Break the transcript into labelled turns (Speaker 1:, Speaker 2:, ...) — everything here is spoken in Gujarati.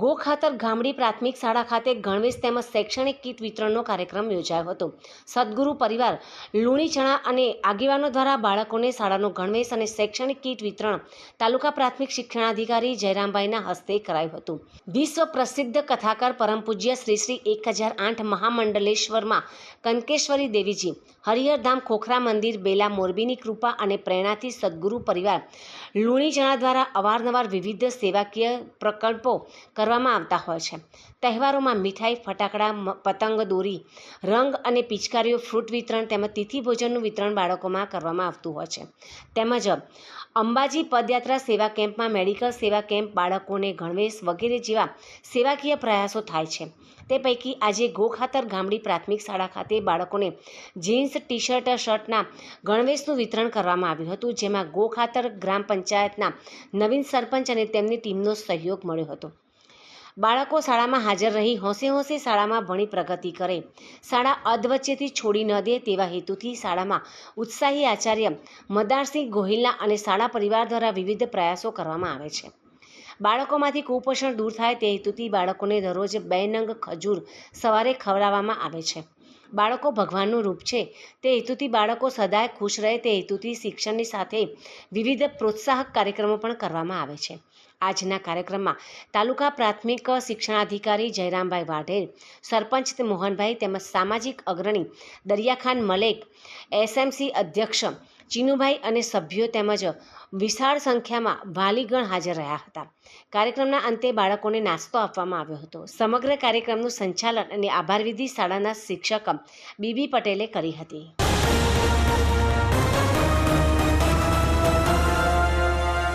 Speaker 1: ગો ખાતર ગામડી પ્રાથમિક શાળા ખાતે ગણવેશ તેમજ શૈક્ષણિક કીટ વિતરણનો કાર્યક્રમ યોજાયો હતો. સદગુરુ પરિવાર લુણી ચણા અને આગેવાનો દ્વારા બાળકોને શાળાનો ગણવેશ અને શૈક્ષણિક કીટ વિતરણ તાલુકા પ્રાથમિક શિક્ષણાધિકારી જયરામભાઈના હસ્તે કરાયું હતું. વિશ્વ પ્રસિદ્ધ કથાકાર પરમ પૂજ્ય શ્રી શ્રી એક હજાર આઠ મહામંડલેશ્વરમાં કનકેશ્વરી દેવીજી, હરિહરધામ ખોખરા મંદિર, બેલા મોરબીની કૃપા અને પ્રેરણાથી સદગુરુ પરિવાર લુણી ચણા દ્વારા અવારનવાર વિવિધ સેવાકીય પ્રકલ્પો કરવામાં આવતા હોય છે. તહેવારોમાં મીઠાઈ, ફટાકડા પતંગ, દોરી, રંગ અને પિચકારીઓ ફ્રૂટ વિતરણ તેમજ તિથિ ભોજનનું વિતરણ બાળકોમાં કરવામાં આવતું હોય છે. તેમજ અંબાજી પદયાત્રા સેવા કેમ્પમાં મેડિકલ સેવા કેમ્પ બાળકોને ગણવેશ વગેરે જેવા સેવાકીય પ્રયાસો થાય છે. તે પૈકી આજે ગોખાતર ગામડી પ્રાથમિક શાળા ખાતે બાળકોને જીન્સ ટી શર્ટ શર્ટના ગણવેશનું વિતરણ કરવામાં આવ્યું હતું, જેમાં ગોખાતર ગ્રામ પંચાયતના નવીન સરપંચ અને તેમની ટીમનો સહયોગ મળ્યો હતો. બાળકો શાળામાં હાજર રહી હોંશે હોંશે શાળામાં ભણી પ્રગતિ કરે. શાળા અધવચ્ચેથી છોડી ન દે તેવા હેતુથી શાળામાં ઉત્સાહી આચાર્ય મદારસિંહ ગોહિલના અને શાળા પરિવાર દ્વારા વિવિધ પ્રયાસો કરવામાં આવે છે. બાળકોમાંથી કુપોષણ દૂર થાય તે હેતુથી બાળકોને દરરોજ બે નંગ ખજૂર સવારે ખવડાવવામાં આવે છે. બાળકો ભગવાનનું રૂપ છે. તે હેતુથી બાળકો સદાય ખુશ રહે, તે હેતુથી શિક્ષણની સાથે વિવિધ પ્રોત્સાહક કાર્યક્રમો પણ કરવામાં આવે છે. આજના કાર્યક્રમમાં તાલુકા પ્રાથમિક શિક્ષણાધિકારી જયરામભાઈ વાઢેર, સરપંચ મોહનભાઈ તેમજ સામાજિક અગ્રણી દરિયાખાન મલેક એસએમસી અધ્યક્ષ ચીનુભાઈ અને સભ્યો તેમજ વિશાળ સંખ્યામાં વાલીગણ હાજર રહ્યા હતા. કાર્યક્રમના અંતે બાળકોને નાસ્તો આપવામાં આવ્યો હતો. સમગ્ર કાર્યક્રમનું સંચાલન અને આભારવિધિ શાળાના શિક્ષક બીબી પટેલે કરી હતી.